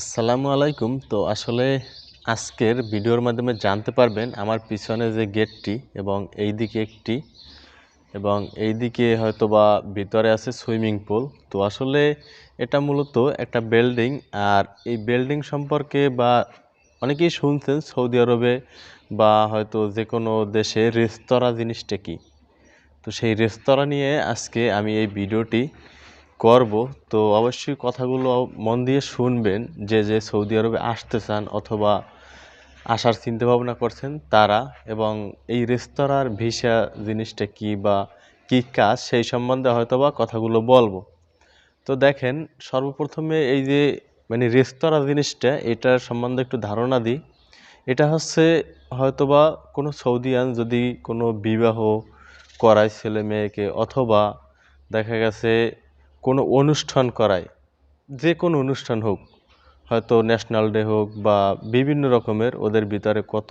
আসসালামু আলাইকুম। তো আসলে আজকের ভিডিওর মাধ্যমে জানতে পারবেন আমার পিছনে যে গেটটি এবং এই দিকে একটি এবং এই দিকে হয়তো বা ভিতরে আছে সুইমিং পুল। তো আসলে এটা মূলত একটা বিল্ডিং আর এই বিল্ডিং সম্পর্কে বা অনেকেই শুনছেন সৌদি আরবে বা হয়তো যে কোনো দেশে রেস্তোরাঁ জিনিসটা কি? তো সেই রেস্তোরাঁ নিয়ে আজকে আমি এই ভিডিওটি করব, তো অবশ্যই কথাগুলো মন দিয়ে শুনবেন। যে যে সৌদি আরবে আসতে চান অথবা আসার চিন্তা ভাবনা করছেন তারা এবং এই রেস্তোরাঁর ভিসা জিনিসটা কি বা কী কাজ সেই সম্বন্ধে হয়তো বা কথাগুলো বলব। তো দেখেন, সর্বপ্রথমে এই যে মানে রেস্তোরাঁ জিনিসটা, এটার সম্বন্ধে একটু ধারণা দিই। এটা হচ্ছে হয়তোবা কোনো সৌদিয়ান যদি কোনো বিবাহ করায় ছেলে মেয়েকে অথবা দেখা গেছে কোনো অনুষ্ঠান করায়। যে কোনো অনুষ্ঠান হোক, হয়তো ন্যাশনাল ডে হোক বা বিভিন্ন রকমের ওদের ভিতরে কত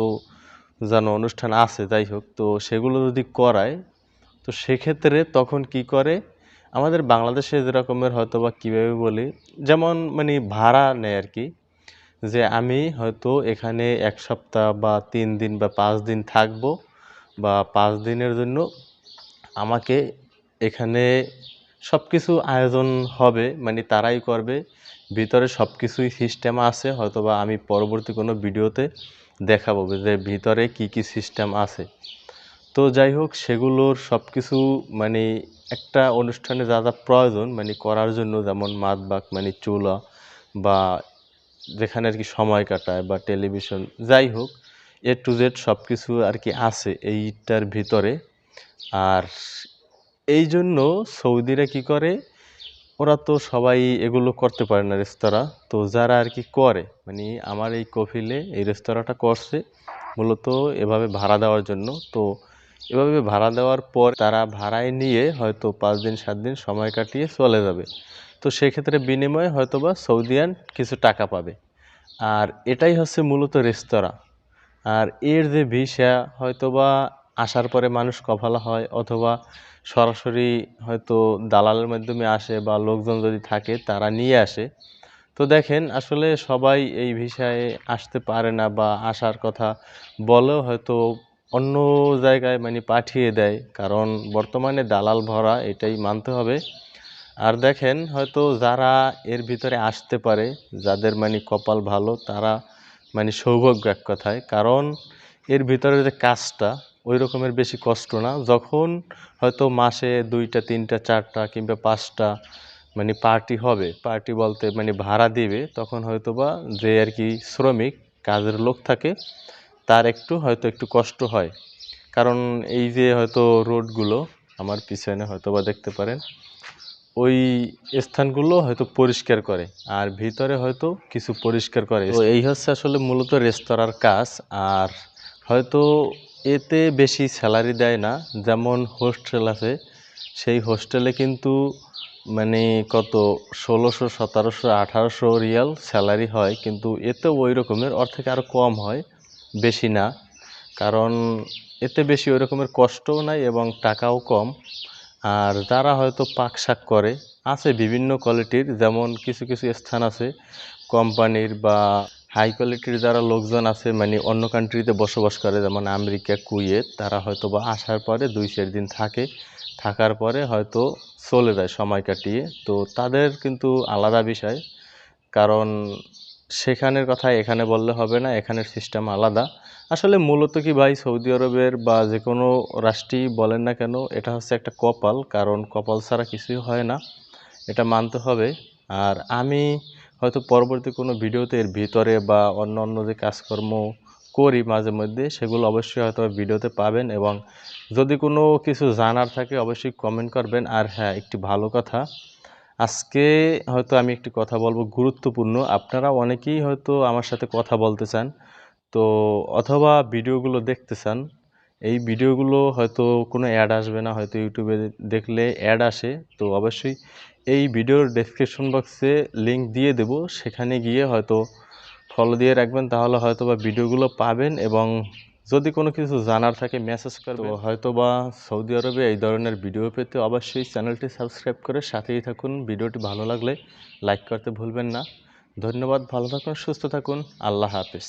যেন অনুষ্ঠান আছে, যাই হোক, তো সেগুলো যদি করায়, তো সেক্ষেত্রে তখন কি করে? আমাদের বাংলাদেশে যেরকমের হয়তো বা কীভাবে বলি, যেমন মানে ভাড়া নেয় আর কি, যে আমি হয়তো এখানে এক সপ্তাহ বা তিন দিন বা পাঁচ দিন থাকব বা পাঁচ দিনের জন্য আমাকে এখানে সব কিছু আয়োজন হবে মানে তারাই করবে। ভিতরে সব কিছুই সিস্টেম আছে হয়তো বা আমি পরবর্তী কোনো ভিডিওতে দেখাবো যে ভিতরে কি কি সিস্টেম আছে। তো যাই হোক, সেগুলোর সব কিছু মানে একটা অনুষ্ঠানে যা যা প্রয়োজন মানে করার জন্য যেমন মাদবাক মানে চুলা বা যেখানে আর কি সময় কাটায় বা টেলিভিশন যাই হোক এ টু জেড সব কিছু আর কি আছে এইটার ভিতরে। আর এই জন্য সৌদিরা কি করে? ওরা তো সবাই এগুলো করতে পারে না রেস্তোরাঁ। তো যারা আর কি করে মানে আমার এই কফিলে এই রেস্তোরাঁটা করছে, মূলত এভাবে ভাড়া দেওয়ার জন্য। তো এভাবে ভাড়া দেওয়ার পর তারা ভাড়ায় নিয়ে হয়তো পাঁচ দিন, সাত দিন সময় কাটিয়ে চলে যাবে। তো সেক্ষেত্রে বিনিময়ে হয়তো বা সৌদিয়ান কিছু টাকা পাবে। আর এটাই হচ্ছে মূলত রেস্তোরাঁ। আর এর যে ভিসা হয়তো বা আসার পরে মানুষ কফালা হয় অথবা সরাসরি হয়তো দালালের মাধ্যমে আসে বা লোকজন যদি থাকে তারা নিয়ে আসে। তো দেখেন, আসলে সবাই এই ভিসায় আসতে পারে না বা আসার কথা বলেও হয়তো অন্য জায়গায় মানে পাঠিয়ে দেয়। কারণ বর্তমানে দালাল ভরা, এটাই মানতে হবে। আর দেখেন, হয়তো যারা এর ভিতরে আসতে পারে, যাদের মানে কপাল ভালো, তারা মানে সৌভাগ্য এক কথায়। কারণ এর ভিতরে যে কাজটা ওই রকমের বেশি কষ্ট না। যখন হয়তো মাসে দুইটা, তিনটা, চারটা কিংবা পাঁচটা মানে পার্টি হবে পার্টি বলতে মানে ভাড়া দিবে, তখন হয়তো বা যে আর কি শ্রমিক, কাজের লোক থাকে, তার একটু হয়তো একটু কষ্ট হয়। কারণ এই যে হয়তো রোডগুলো আমার পিছনে হয়তো বা দেখতে পারেন, ওই স্থানগুলো হয়তো পরিষ্কার করে, আর ভিতরে হয়তো কিছু পরিষ্কার করে। তো এই হচ্ছে আসলে মূলত রেস্তোরাঁর কাজ, আর হয়তো এতে বেশি স্যালারি দেয় না। যেমন হোস্টেল আছে, সেই হোস্টেলে কিন্তু মানে কত, ষোলোশো, সতেরোশো, আঠারোশো রিয়াল স্যালারি হয়, কিন্তু এতে ওই রকমের ওর থেকে আরও কম হয়, বেশি না। কারণ এতে বেশি ওই রকমের কষ্টও নাই এবং টাকাও কম। আর যারা হয়তো পাক শাক করে, আছে বিভিন্ন কোয়ালিটির যেমন কিছু কিছু স্থান আছে, কোম্পানির বা হাই কোয়ালিটির যারা লোকজন আছে মানে অন্য কান্ট্রিতে বসবাস করে, যেমন আমেরিকা, কুয়েত, তারা হয়তো বা আসার পরে দুই, চার দিন থাকে। থাকার পরে হয়তো চলে যায় সময় কাটিয়ে। তো তাদের কিন্তু আলাদা বিষয়। কারণ সেখানের কথা এখানে বললে হবে না, এখানের সিস্টেম আলাদা। আসলে মূলত কি ভাই, সৌদি আরবের বা যে কোনো রাষ্ট্রই বলেন না কেন, এটা হচ্ছে একটা কপাল। কারণ কপাল ছাড়া কিছুই হয় না। এটা মানতে হবে। আর আমি হয়তো পরবর্তী কোনো ভিডিওতে এর ভিতরে বা অন্য অন্য যে কাজকর্ম করি মাঝে মধ্যে, সেগুলো অবশ্যই হয়তো ভিডিওতে পাবেন এবং যদি কোনো কিছু জানার থাকে অবশ্যই কমেন্ট করবেন। আর হ্যাঁ একটি ভালো কথা, আজকে হয়তো আমি একটি কথা বলব গুরুত্বপূর্ণ। আপনারা অনেকেই হয়তো আমার সাথে কথা বলতে চান, তো অথবা ভিডিওগুলো দেখতে চান এই ভিডিওগুলো হয়তো কোনো অ্যাড আসবে না হয়তো ইউটিউবে দেখলে অ্যাড আসে। তো অবশ্যই এই ভিডিওর ডেসক্রিপশন বক্সে লিঙ্ক দিয়ে দেব। সেখানে গিয়ে হয়তো ফলো দিয়ে রাখবেন তাহলে হয়তো বা ভিডিওগুলো পাবেন এবং যদি কোনো কিছু জানার থাকে মেসেজ করবে হয়তো বা সৌদি আরবে এই ধরনের ভিডিও পেতে অবশ্যই চ্যানেলটি সাবস্ক্রাইব করে সাথেই থাকুন। ভিডিওটি ভালো লাগলে লাইক করতে ভুলবেন না। ধন্যবাদ ভালো থাকুন সুস্থ থাকুন। আল্লাহ হাফিজ।